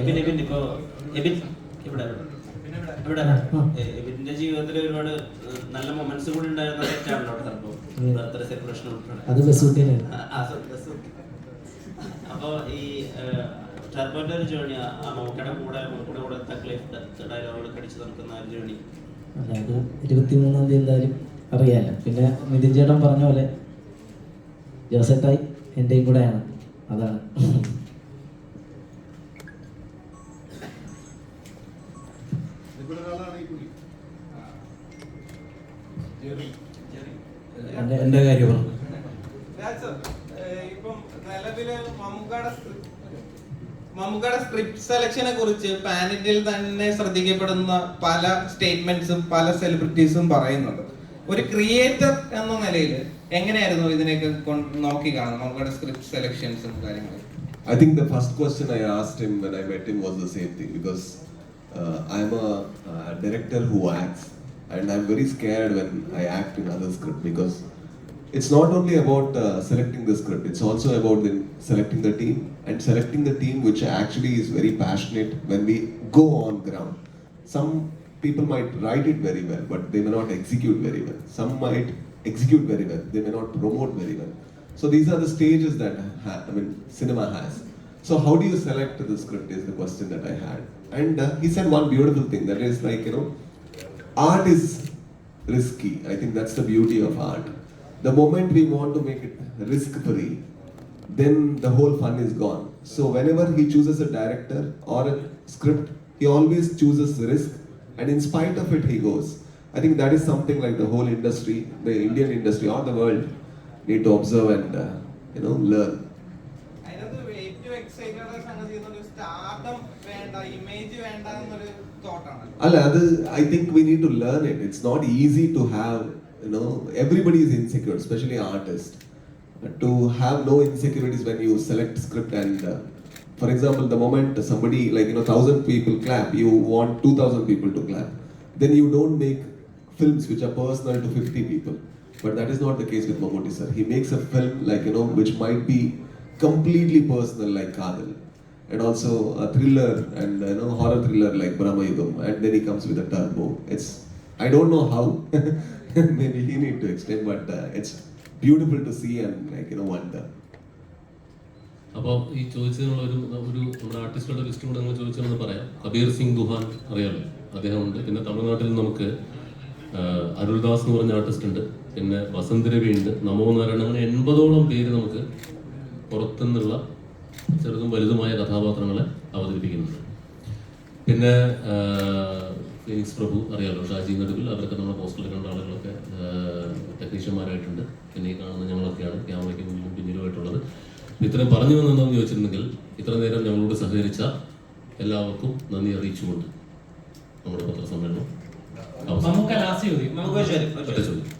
എബിൻ എബിൻ ഇപ്പോ എബിൻ ഇവിടെ ഇവിടെ എബിന്റെ ജീവിതത്തിൽ ഒരുപാട് നല്ല മൊമെന്റ്സ് കൂടി ഉണ്ടായിരുന്ന തെറ്റാണല്ലോ ടർബോ ബർത്ത്ഡേ സെലിബ്രേഷൻ ഉൾപ്പെടെ. അപ്പൊ ഈ ടർബോന്റെ ഒരു ജേണി ആ മമ്മൂക്കയുടെ കൂടെ മമ്മൂക്കയുടെ കൂടെ തക്ലീഫ് ഡയലോഗുകൾ കടിച്ചു നടക്കുന്ന ഒരു ജേണി അല്ല അത് ഇരുപത്തിമൂന്നാം തീയതി എന്തായാലും അറിയാമല്ലോ പിന്നെ നിതിൻ ചേട്ടൻ പറഞ്ഞ പോലെ ജോസഫായി എന്റെയും കൂടെയാണ്. അതാണ്. എന്റെ കാര്യം ഇപ്പം നിലവിൽ മമ്മൂക്കയുടെ സ്ക്രിപ്റ്റ് സെലക്ഷനെ കുറിച്ച് പാനലിൽ തന്നെ ശ്രദ്ധിക്കപ്പെടുന്ന പല സ്റ്റേറ്റ്മെന്റ്സും പല സെലിബ്രിറ്റീസും പറയുന്നുണ്ട്. ഒരു ക്രിയേറ്റർ എന്ന നിലയിൽ എങ്ങനെയായിരുന്നു ഇതിനെയൊക്കെ നോക്കി കാണുന്നത് മമ്മൂക്കയുടെ സ്ക്രിപ്റ്റ് സെലക്ഷൻസും കാര്യങ്ങളും? I think the first question I asked him when I met him was the same thing because uh, I'm a, uh director who acts and I'm very scared when I act in other script because it's not only about uh, selecting the script, it's also about then selecting the team and selecting the team which actually is very passionate when we go on ground. Some people might write it very well, but they may not execute very well. Some might execute very well, they may not promote very well. So these are the stages that ha- I mean cinema has. So how do you select the script is the question that I had. And uh, he said one beautiful thing that is like you know, art is risky. I think that's the beauty of art. The moment we want to make it risk free, then the whole fun is gone. So whenever he chooses a director or a script, he always chooses risk, and in spite of it, he goes. I think that is something like the whole industry, the Indian industry or the world, need to observe and uh, you know learn. അതിനകത്ത് ഏറ്റവും excited സംഗതി എന്നൊരു stardom വേണ്ട image വേണ്ട എന്നൊരു തോട്ടാണ് അല്ല അത് I think we need to learn it it's not easy to have you know everybody is insecure especially artists. To have no insecurities when you select script and uh, for example the moment somebody like you know 1000 people clap you want 2000 people to clap then you don't make films which are personal to 50 people. But that is not the case with Mammootty sir. He makes a film like you know which might be completely personal like Kadal and also a thriller and you know horror thriller like Brahmayugam and then he comes with a turbo. It's I don't know how. Maybe he need to explain, but uh, it's beautiful to see and like you know wonder. അപ്പോൾ ഈ ചോദിച്ചതിനുള്ള ഒരു ഒരു നമ്മുടെ ആർട്ടിസ്റ്റുകളുടെ list കൂടെ നിങ്ങൾ ചോദിച്ചതെന്ന് പറയാം. കബീർ സിംഗ് ദുഹാൻ അറിയാലോ? അദ്ദേഹമുണ്ട്. പിന്നെ തമിഴ്നാട്ടിൽ നമുക്ക് അരുൾദാസ് എന്ന് പറഞ്ഞ ആർട്ടിസ്റ്റ് ഉണ്ട്. പിന്നെ വസന്ത് രവി ഉണ്ട്. നമോ നാരായണ അങ്ങനെ എൺപതോളം പേര് നമുക്ക് പുറത്തുനിന്നുള്ള ചെറുതും വലുതുമായ കഥാപാത്രങ്ങളെ അവതരിപ്പിക്കുന്നുണ്ട്. പിന്നെ ആഹ്, ഫീനിക്സ് പ്രഭു അറിയാലോ ഷാജി നടുവിൽ അവരൊക്കെ നമ്മുടെ പോസ്റ്ററിൽ കണ്ട ആളുകളൊക്കെ ടെക്നീഷ്യന്മാരായിട്ടുണ്ട്. പിന്നെ ഈ കാണുന്ന ഞങ്ങളൊക്കെയാണ് ക്യാമറയ്ക്ക് മുന്നിലും പിന്നിലുമായിട്ടുള്ളത്. ഇത്രയും പറഞ്ഞു വന്നെന്താണെന്ന് ചോദിച്ചിരുന്നെങ്കിൽ ഇത്ര നേരം ഞങ്ങളോട് സഹകരിച്ച എല്ലാവർക്കും നന്ദി അറിയിച്ചുകൊണ്ട് നമ്മുടെ പത്രസമ്മേളനം അവസാനം ചോദ്യം.